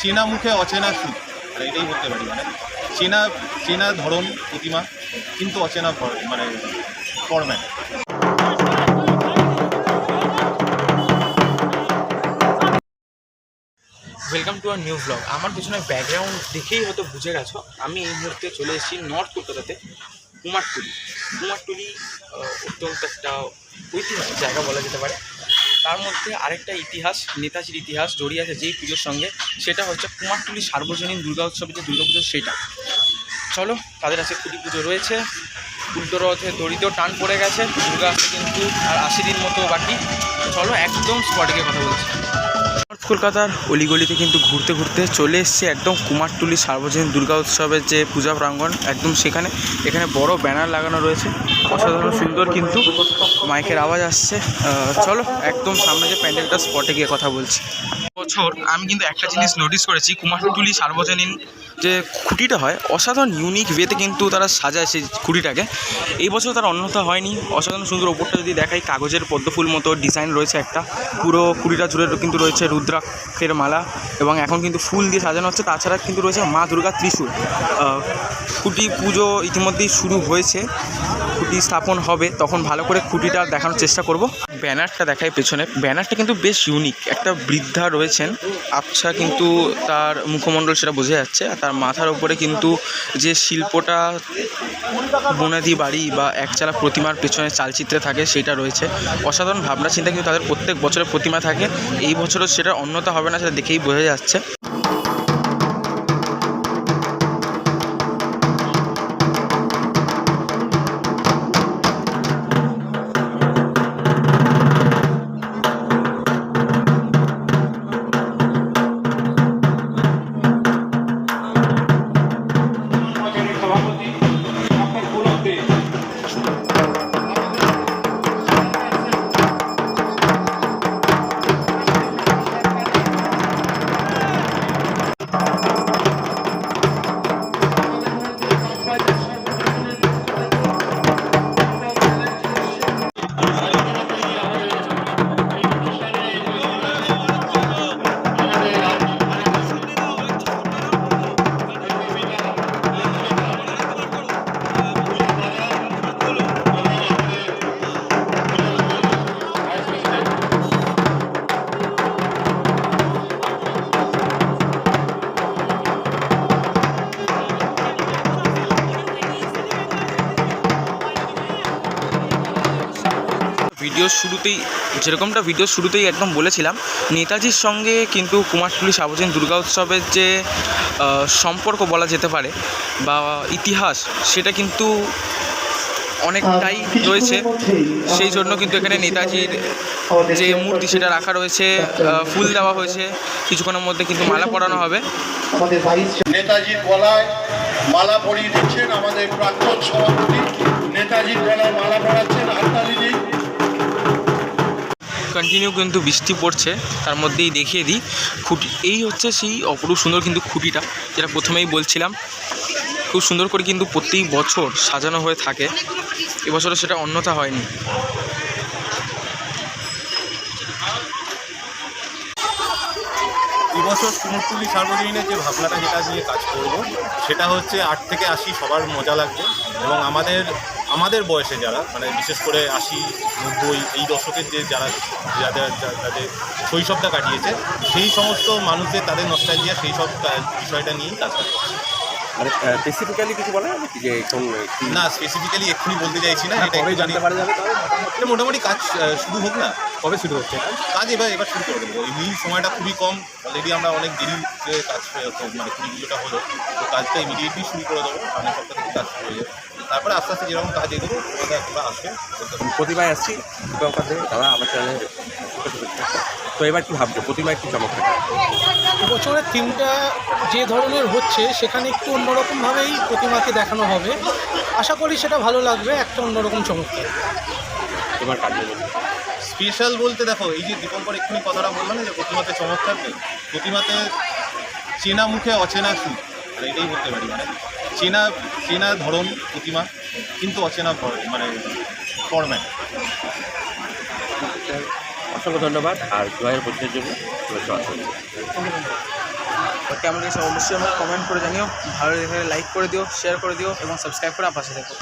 চেনা মুখে অচেনা সুখ। মানে এটাই বলতে পারি মানে চেনা চেনা ধরন প্রতিমা, কিন্তু অচেনা মানে format welcome to our new blog আমার পিছনে ব্যাকগ্রাউন্ড দেখেই হয়তো বুঝে গেছো, আমি এই মুহূর্তে চলে এসেছি নর্থ কলকাতাতে কুমারটুলি। কুমারটুলি অত্যন্ত একটা ঐতিহাসিক জায়গা বলা যেতে পারে। তার মধ্যে আরেকটা ইতিহাস, নেতাজির ইতিহাস জড়িয়ে আছে যেই পুজোর সঙ্গে, সেটা হচ্ছে কুমারটুলি সার্বজনীন দুর্গা উৎসবের যে দুর্গা পুজো সেটা। চলো, তাদের কাছে খুঁটি পুজো রয়েছে। উল্টো রথে দড়িতেও টান পড়ে গেছে, দুর্গা কিন্তু আর আশি দিন মতো বাকি। চলো, একদম স্পটে কথা বলছি। নর্থ কলকাতার অলিগলিতে কিন্তু ঘুরতে ঘুরতে চলে এসেছি একদম কুমারটুলি সার্বজনীন দুর্গা উৎসবের যে পূজা প্রাঙ্গণ, একদম সেখানে। এখানে বড় ব্যানার লাগানো রয়েছে। অসাধারণ, সুন্দর কিন্তু মাইকের আওয়াজ আসছে। চলো, একদম সামনে যে প্যান্ডেলটা স্পটে গিয়ে কথা বলছি। বছর আমি কিন্তু একটা জিনিস নোটিস করেছি কুমারটুলি সার্বজনীন যে খুঁটিটা হয়, অসাধারণ ইউনিক ওয়েতে কিন্তু তারা সাজায় সেই খুঁটিটাকে। এই বছর তার অন্যথা হয়নি। অসাধারণ, সুন্দর ওপরটা যদি দেখাই, কাগজের পদ্মফুল মতো ডিজাইন রয়েছে একটা। পুরো কুড়িটা জুড়ে কিন্তু রয়েছে রুদ্রাক্ষের মালা এবং এখন কিন্তু ফুল দিয়ে সাজানো হচ্ছে। তাছাড়া কিন্তু রয়েছে মা দুর্গা ত্রিশূল। খুঁটি পুজো ইতিমধ্যেই শুরু হয়েছে। খুঁটি স্থাপন হবে, তখন ভালো করে খুঁটিটা দেখানোর চেষ্টা করব। ব্যানারটা দেখায় পেছনে। ব্যানারটা কিন্তু বেশ ইউনিক একটা বৃদ্ধা রয়েছেন। আবছা কিন্তু তার মুখমণ্ডল সেটা বোঝা যাচ্ছে। আর তার মাথার উপরে কিন্তু যে শিল্পটা বনাদি বাড়ি বা একচালা প্রতিমার পেছনে চালচিত্রে থাকে, সেটা রয়েছে। অসাধারণ ভাবনা চিন্তা কিন্তু তাদের প্রত্যেক বছরে প্রতিমা থাকে। এই বছরও সেটা অন্যতা হবে না, সেটা দেখেই বোঝা যাচ্ছে। ভিডিও শুরুতেই যেরকমটা ভিডিও শুরুতেই একদম বলেছিলাম নেতাজির সঙ্গে কিন্তু কুমারটুলি সার্বজনীন দুর্গা উৎসবের যে সম্পর্ক বলা যেতে পারে বা ইতিহাস সেটা কিন্তু অনেকটাই রয়েছে। সেই জন্য কিন্তু এখানে নেতাজির যে মূর্তি সেটা রাখা রয়েছে ফুল দেওয়া হয়েছে কিছুক্ষণের মধ্যে কিন্তু মালা পরানো হবে। নেতাজির গলায় মালা পরিয়ে দিচ্ছেন আমাদের প্রাক্তন সভাপতি নেতাজির গলায় মালা পরাচ্ছেন হাততালি কন্টিনিউ কিন্তু বৃষ্টি পড়ছে, তার মধ্যেই দেখিয়ে দিই খুঁটি। এই হচ্ছে সেই অপরূপ সুন্দর কিন্তু খুঁটিটা, যেটা প্রথমেই বলছিলাম। খুব সুন্দর করে কিন্তু প্রত্যেক বছর সাজানো হয়ে থাকে। এবছরও সেটা অন্যথা হয়নি। এবছর কুমোরটুলি সার্বজনীনের যে ভাবনাটা, যেটা নিয়ে কাজ করব, সেটা হচ্ছে আট থেকে আশি সবার মজা লাগবে এবং আমাদের আমাদের বয়সে যারা মানে বিশেষ করে আশি নব্বই এই দশকের যে যারা যাদের যাদের শৈশবটা কাটিয়েছে সেই সমস্ত মানুষদের তাদের নস্টালজিয়া সেই সব বিষয়টা নিয়েই কাজ করবে মানে স্পেসিফিক্যালি কিছু বলা যাবে যে এখন না স্পেসিফিক্যালি এক্ষুনি বলতে চাইছি না এটা কবে একটুখানি- জানতে পারা যাবে এটা মোটামুটি কাজ শুরু হোক না। কবে শুরু হচ্ছে? কাজ এবার এবার শুরু করে দেবো। এমনি সময়টা খুবই কম অলরেডি আমরা অনেক দেরিতে কাজ হয়ে- মানে কুড়ি পুজোটা হলো তো কাজটা ইমিডিয়েটলি শুরু করে দেবো সামনের সপ্তাহ থেকে কাজ শুরু হয়ে যাবে। তারপরে আস্তে আস্তে যেরকম কাজ তোমাদের তোমরা আসবে। বলতে পারো। প্রতিমায় আসছি দীপঙ্কর দে দাদা আমার চ্যানেলে তো এবার কি ভাবছ? প্রতিমায় কি চমক থাকে বছরের থিমটা যে ধরনের হচ্ছে সেখানে একটু অন্যরকমভাবেই প্রতিমাকে দেখানো হবে। আশা করি সেটা ভালো লাগবে একটা অন্যরকম চমৎকার এবার কার্যক্রম স্পেশাল বলতে দেখো এই যে দীপঙ্কর এক্ষুনি কথাটা বললাম না যে প্রতিমাতে চমক থাকবে প্রতিমাতে চেনা মুখে অচেনা সুখ এটাই বলতে পারি মানে চেনা চেনা ধরন প্রতিমা কিন্তু অচেনা মানে ফরম্যাট অসংখ্য ধন্যবাদ আর জয়ের হাজার জন্য কেমন লেগেছে অবশ্যই আমাকে কমেন্ট করে জানিও ভালো লেগে লাইক করে দিও শেয়ার করে দিও এবং সাবস্ক্রাইব করে আমার পাশে দেখো